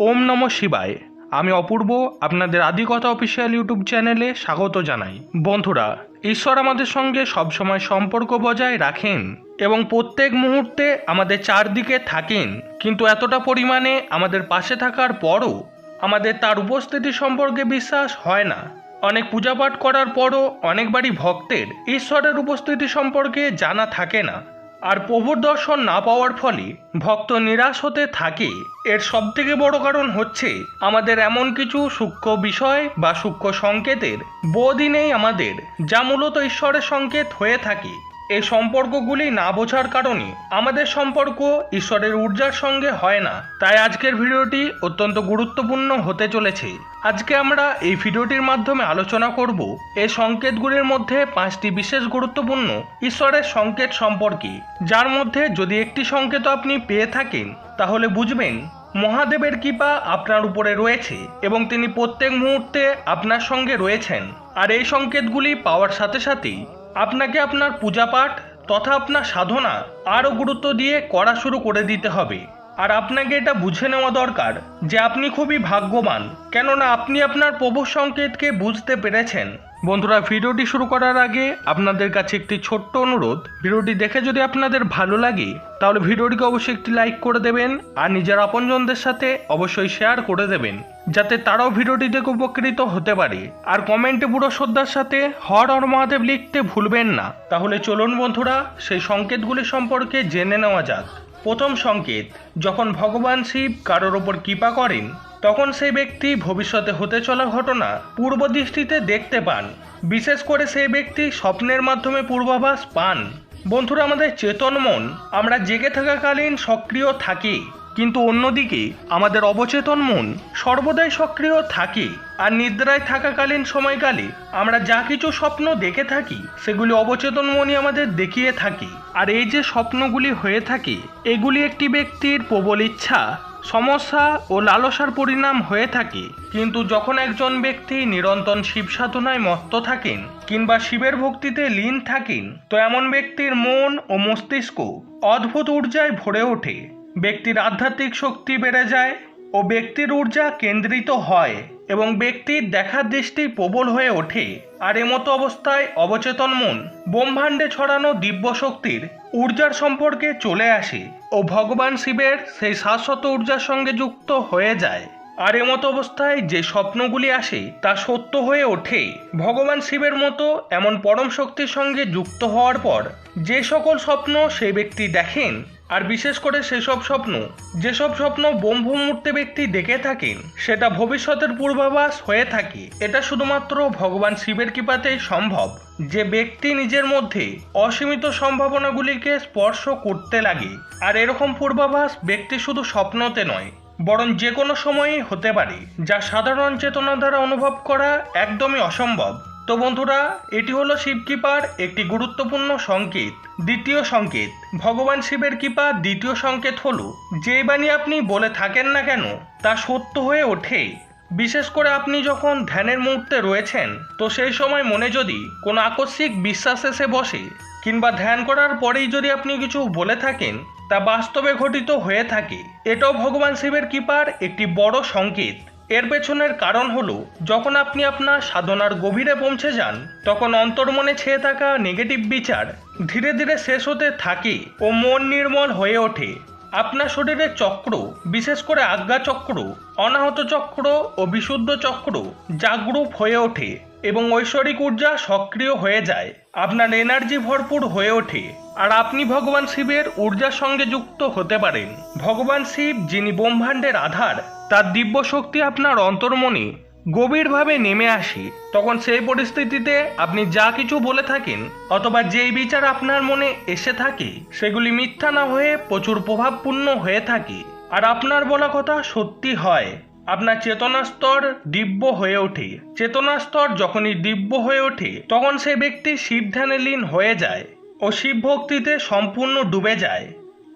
ওম নম শিবায়। আমি অপূর্ব, আপনাদের আদিকথা অফিসিয়াল ইউটিউব চ্যানেলে স্বাগত জানাই। বন্ধুরা, ঈশ্বর আমাদের সঙ্গে সবসময় সম্পর্ক বজায় রাখেন এবং প্রত্যেক মুহূর্তে আমাদের চারদিকে থাকেন। কিন্তু এতটা পরিমাণে আমাদের পাশে থাকার পরও আমাদের তার উপস্থিতি সম্পর্কে বিশ্বাস হয় না। অনেক পূজাপাঠ করার পরও অনেকবারই ভক্তের ঈশ্বরের উপস্থিতি সম্পর্কে জানা থাকে না। আর প্রভুর দর্শন না পাওয়ার ফলে ভক্ত নিরাশ হতে থাকে। এর সবথেকে বড় কারণ হচ্ছে আমাদের এমন কিছু সূক্ষ্ম বিষয় বা সূক্ষ্ম সংকেতের বোধই নেই আমাদের, যা মূলত ঈশ্বরের সংকেত হয়ে থাকে। এই সম্পর্কগুলি না বোঝার কারণে আমাদের সম্পর্ক ঈশ্বরের ঊর্জার সঙ্গে হয় না। তাই আজকের ভিডিওটি অত্যন্ত গুরুত্বপূর্ণ হতে চলেছে। আজকে আমরা এই ভিডিওটির মাধ্যমে আলোচনা করব এই সংকেতগুলির মধ্যে পাঁচটি বিশেষ গুরুত্বপূর্ণ ঈশ্বরের সংকেত সম্পর্কে। যার মধ্যে যদি একটি সংকেত আপনি পেয়ে থাকেন, তাহলে বুঝবেন মহাদেবের কৃপা আপনার উপরে রয়েছে এবং তিনি প্রত্যেক মুহূর্তে আপনার সঙ্গে রয়েছেন। আর এই সংকেতগুলি পাওয়ার সাথে সাথেই আপনাকে আপনার পূজাপাঠ তথা আপনার সাধনা আরও গুরুত্ব দিয়ে করা শুরু করে দিতে হবে। আর আপনাকে এটা বুঝে নেওয়া দরকার যে আপনি খুবই ভাগ্যবান, কেননা আপনি আপনার প্রভুর সংকেতকে বুঝতে পেরেছেন। বন্ধুরা, ভিডিওটি শুরু করার আগে আপনাদের কাছে একটি ছোট্ট অনুরোধ। ভিডিওটি দেখে যদি আপনাদের ভালো লাগে, তাহলে ভিডিওটিকে অবশ্যই একটি লাইক করে দেবেন আর নিজের আপনজনদের সাথে অবশ্যই শেয়ার করে দেবেন, যাতে তারাও ভিডিওটি দেখে উপকৃত হতে পারে। আর কমেন্টে পুরো শ্রদ্ধার সাথে হর হর মহাদেব লিখতে ভুলবেন না। তাহলে চলুন বন্ধুরা, সেই সংকেতগুলি সম্পর্কে জেনে নেওয়া যাক। প্রথম সংকেত, যখন ভগবান শিব কারোর ওপর কৃপা করেন, তখন সেই ব্যক্তি ভবিষ্যতে হতে চলা ঘটনা পূর্ব দৃষ্টিতে দেখতে পান। বিশেষ করে সেই ব্যক্তি স্বপ্নের মাধ্যমে পূর্বাভাস পান। বন্ধুরা, আমাদের চেতন মন, আমরা জেগে থাকাকালীন সক্রিয় থাকি। কিন্তু অন্যদিকে আমাদের অবচেতন মন সর্বদাই সক্রিয় থাকে আর নিদ্রায় থাকাকালীন সময়কালে আমরা যা কিছু স্বপ্ন দেখে থাকি, সেগুলি অবচেতন মনই আমাদের দেখিয়ে থাকে। আর এই যে স্বপ্নগুলি হয়ে থাকে, এগুলি একটি ব্যক্তির প্রবল ইচ্ছা, সমস্যা ও লালসার পরিণাম হয়ে থাকে। কিন্তু যখন একজন ব্যক্তি নিরন্তর শিব সাধনায় মত্ত থাকেন কিংবা শিবের ভক্তিতে লীন থাকেন, তো এমন ব্যক্তির মন ও মস্তিষ্ক অদ্ভুত ঊর্জায় ভরে ওঠে। ব্যক্তির আধ্যাত্মিক শক্তি বেড়ে যায় ও ব্যক্তির ঊর্জা কেন্দ্রিত হয় এবং ব্যক্তির দেখার দৃষ্টি প্রবল হয়ে ওঠে। আর এমতো অবস্থায় অবচেতন মন, ব্রহ্মাণ্ডে ছড়ানো দিব্য শক্তির ঊর্জার সম্পর্কে চলে আসে ও ভগবান শিবের সেই শাশ্বত ঊর্জার সঙ্গে যুক্ত হয়ে যায়। আর এমতো অবস্থায় যে স্বপ্নগুলি আসে তা সত্য হয়ে ওঠে। ভগবান শিবের মতো এমন পরম শক্তির সঙ্গে যুক্ত হওয়ার পর যে সকল স্বপ্ন সেই ব্যক্তি দেখেন আর বিশেষ করে সেসব স্বপ্ন, যেসব স্বপ্ন ব্রহ্ম মুহূর্তে ব্যক্তি দেখে থাকেন, সেটা ভবিষ্যতের পূর্বাভাস হয়ে থাকে। এটা শুধুমাত্র ভগবান শিবের কৃপাতেই সম্ভব, যে ব্যক্তি নিজের মধ্যে অসীমিত সম্ভাবনাগুলিকে স্পর্শ করতে লাগে। আর এরকম পূর্বাভাস ব্যক্তি শুধু স্বপ্নতে নয়, বরং যে কোনো সময়ই হতে পারে, যা সাধারণ চেতনা দ্বারা অনুভব করা একদমই অসম্ভব। তো বন্ধুরা, এটি হলো শিব কৃপার একটি গুরুত্বপূর্ণ সংকেত, দ্বিতীয় সংকেত। ভগবান শিবের কৃপা দ্বিতীয় সংকেত হলো, যে বাণী আপনি বলে থাকেন না কেন, তা সত্য হয়ে ওঠে। বিশেষ করে আপনি যখন ধ্যানের মুহূর্তে রয়েছেন, তো সেই সময় মনে যদি কোনো আকস্মিক বিশ্বাস এসে বসে, কিংবা ধ্যান করার পরেই যদি আপনি কিছু বলে থাকেন, তা বাস্তবে ঘটিত হয়ে থাকে। এটাও ভগবান শিবের কৃপার একটি বড় সংকেত। এর পেছনের কারণ হলো, যখন আপনি আপনার সাধনার গভীরে পৌঁছে যান, তখন অন্তর্মনে ছেয়ে থাকা নেগেটিভ বিচার ধীরে ধীরে শেষ হতে থাকে ও মন নির্মল হয়ে ওঠে। আপনার শরীরের চক্র, বিশেষ করে আজ্ঞা চক্র, অনাহত চক্র ও বিশুদ্ধ চক্র জাগরূপ হয়ে ওঠে এবং ঐশ্বরিক ঊর্জা সক্রিয় হয়ে যায়। আপনার এনার্জি ভরপুর হয়ে ওঠে। আর আপনি ভগবান শিবের ঊর্জার সঙ্গে যুক্ত হতে পারেন। ভগবান শিব, যিনি ব্রহ্মাণ্ডের আধার তার দিব্য শক্তি আপনার অন্তর্মনে গভীরভাবে নেমে আসে। তখন সেই পরিস্থিতিতে আপনি যা কিছু বলে থাকেন অথবা যেই বিচার আপনার মনে এসে থাকে, সেগুলি মিথ্যা না হয়ে প্রচুর প্রভাবপূর্ণ হয়ে থাকে। আর আপনার বলা কথা সত্যি হয়। আপনার চেতনা স্তর দিব্য হয়ে ওঠে। চেতনা স্তর যখনই দিব্য হয়ে ওঠে, তখন সে ব্যক্তি শিব ধ্যানে লীন হয়ে যায় ও শিব ভক্তিতে সম্পূর্ণ ডুবে যায়।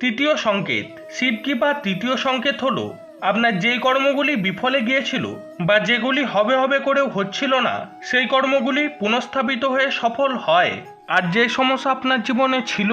তৃতীয় সংকেত, শিবকৃপা তৃতীয় সংকেত হলো আপনার যেই কর্মগুলি বিফলে গিয়েছিল বা যেগুলি হবে হবে করেও হচ্ছিল না, সেই কর্মগুলি পুনঃস্থাপিত হয়ে সফল হয়। আর যে সমস্যা আপনার জীবনে ছিল,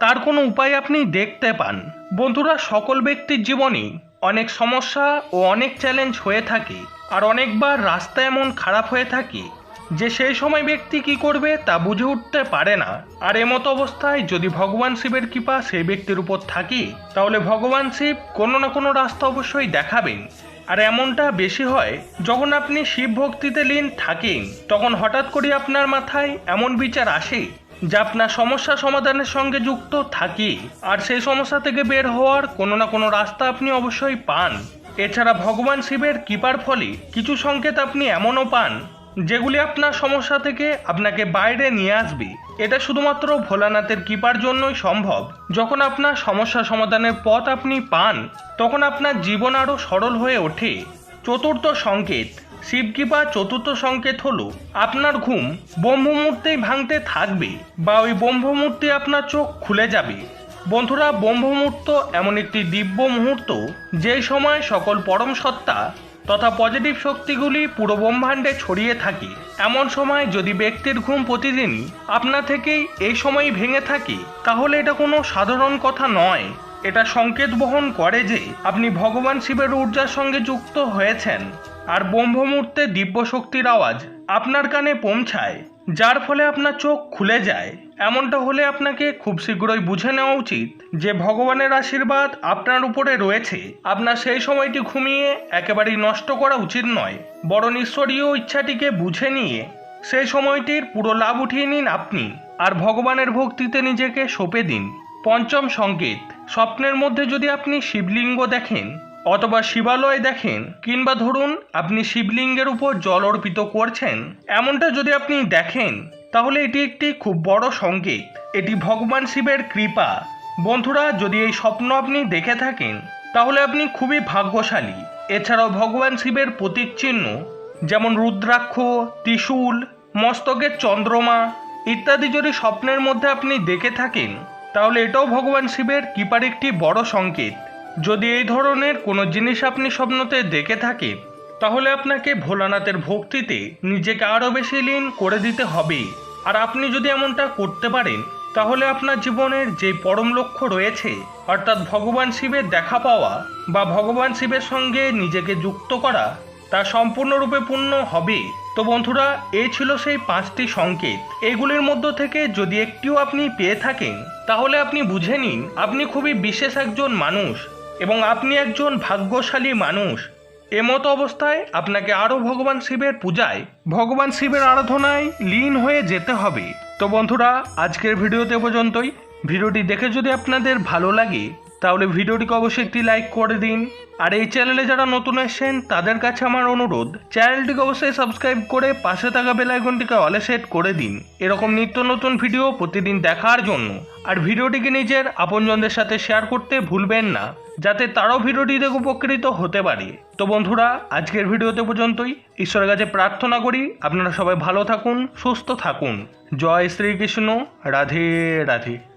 তার কোনো উপায় আপনি দেখতে পান। বন্ধুরা, সকল ব্যক্তির জীবনেই অনেক সমস্যা ও অনেক চ্যালেঞ্জ হয়ে থাকে। আর অনেকবার রাস্তা এমন খারাপ হয়ে থাকে যে সেই সময় ব্যক্তি কি করবে তা বুঝে উঠতে পারে না। আর এমতো অবস্থায় যদি ভগবান শিবের কৃপা সেই ব্যক্তির উপর থাকে, তাহলে ভগবান শিব কোনো না কোনো রাস্তা অবশ্যই দেখাবেন। আর এমনটা বেশি হয়, যখন আপনি শিব ভক্তিতে লীন থাকেন, তখন হঠাৎ করে আপনার মাথায় এমন বিচার আসে, যা আপনার সমস্যা সমাধানের সঙ্গে যুক্ত থাকে। আর সেই সমস্যা থেকে বের হওয়ার কোনো না কোনো রাস্তা আপনি অবশ্যই পান। এছাড়া ভগবান শিবের কৃপার ফলে কিছু সংকেত আপনি এমনও পান যেগুলি আপনার সমস্যা থেকে আপনাকে বাইরে নিয়ে আসবে, এটা শুধুমাত্র ভোলানাথের কৃপার জন্যই সম্ভব। যখন আপনার সমস্যা সমাধানের পথ আপনি পান, তখন আপনার জীবন আরও সরল হয়ে ওঠে। চতুর্থ সংকেত শিবকৃপা চতুর্থ সংকেত হলো, আপনার ঘুম ব্রহ্মমূর্তেই ভাঙতে থাকবে বা ওই ব্রহ্মমূর্তি আপনার চোখ খুলে যাবে। বন্ধুরা ব্রহ্মমুহূর্ত এমন একটি দিব্য মুহূর্ত, যেই সময় সকল পরম সত্তা তথা পজিটিভ শক্তিগুলি পুরো ব্রহ্মাণ্ডে ছড়িয়ে থাকে। এমন সময় যদি ব্যক্তির ঘুম প্রতিদিনই আপনা থেকেই এই সময়ই ভেঙে থাকে, তাহলে এটা কোনো সাধারণ কথা নয়। এটা সংকেত বহন করে যে আপনি ভগবান শিবের ঊর্জার সঙ্গে যুক্ত হয়েছেন। আর ব্রহ্মমূর্তে দিব্য শক্তির আওয়াজ আপনার কানে পৌঁছায়। যার ফলে আপনার চোখ খুলে যায়। এমনটা হলে আপনাকে খুব শীঘ্রই বুঝে নেওয়া উচিত যে ভগবানের আশীর্বাদ আপনার উপরে রয়েছে। আপনার সেই সময়টি ঘুমিয়ে একেবারেই নষ্ট করা উচিত নয়, বরং ঈশ্বরীয় ইচ্ছাটিকে বুঝে নিয়ে সেই সময়টির পুরো লাভ উঠিয়ে নিন আপনি আর ভগবানের ভক্তিতে নিজেকে সঁপে দিন। পঞ্চম সংকেত, স্বপ্নের মধ্যে যদি আপনি শিবলিঙ্গ দেখেন অথবা শিবালয় দেখেন কিংবা ধরুন আপনি শিবলিঙ্গের উপর জল অর্পিত করছেন, এমনটা যদি আপনি দেখেন, তাহলে এটি একটি খুব বড় সংকেত। এটি ভগবান শিবের কৃপা। বন্ধুরা, যদি এই স্বপ্ন আপনি দেখে থাকেন, তাহলে আপনি খুবই ভাগ্যশালী। এছাড়াও ভগবান শিবের প্রতীক চিহ্ন, যেমন রুদ্রাক্ষ, ত্রিশূল, মস্তকের চন্দ্রমা ইত্যাদি যদি স্বপ্নের মধ্যে আপনি দেখে থাকেন, তাহলে এটাও ভগবান শিবের কৃপার একটি বড় সংকেত। যদি এই ধরনের কোনো জিনিস আপনি স্বপ্নতে দেখে থাকেন তাহলে আপনাকে ভোলানাথের ভক্তিতে নিজেকে আরও বেশি লীন করে দিতে হবে। আর আপনি যদি এমনটা করতে পারেন, তাহলে আপনার জীবনের যে পরম লক্ষ্য রয়েছে, অর্থাৎ ভগবান শিবের দেখা পাওয়া বা ভগবান শিবের সঙ্গে নিজেকে যুক্ত করা, তা সম্পূর্ণরূপে পূর্ণ হবে। তো বন্ধুরা, এই ছিল সেই পাঁচটি সংকেত। এগুলির মধ্য থেকে যদি একটিও আপনি পেয়ে থাকেন, তাহলে আপনি বুঝে নিন, আপনি খুবই বিশেষ একজন মানুষ। এবং আপনি একজন ভাগ্যশালী মানুষ। এমতো অবস্থায় আপনাকে আরও ভগবান শিবের পূজায়, ভগবান শিবের আরাধনায় লীন হয়ে যেতে হবে। তো বন্ধুরা, আজকের ভিডিওতে পর্যন্তই। ভিডিওটি দেখে যদি আপনাদের ভালো লাগে তাহলে ভিডিওটিকে অবশ্যই একটি লাইক করে দিন। আর এই চ্যানেলে যারা নতুন এসেছেন, তাদের কাছে আমার অনুরোধ চ্যানেলটিকে অবশ্যই সাবস্ক্রাইব করে পাশে থাকা বেল আইকনটিকে অলে সেট করে দিন। এরকম নিত্য নতুন ভিডিও প্রতিদিন দেখার জন্য। আর ভিডিওটিকে নিজের আপনজনদের সাথে শেয়ার করতে ভুলবেন না, যাতে তারাও ভিডিওটি দেখে উপকৃত হতে পারে। তো বন্ধুরা, আজকের ভিডিওতে পর্যন্তই। ঈশ্বরের কাছে প্রার্থনা করি, আপনারা সবাই ভালো থাকুন, সুস্থ থাকুন। জয় শ্রীকৃষ্ণ, রাধে রাধে।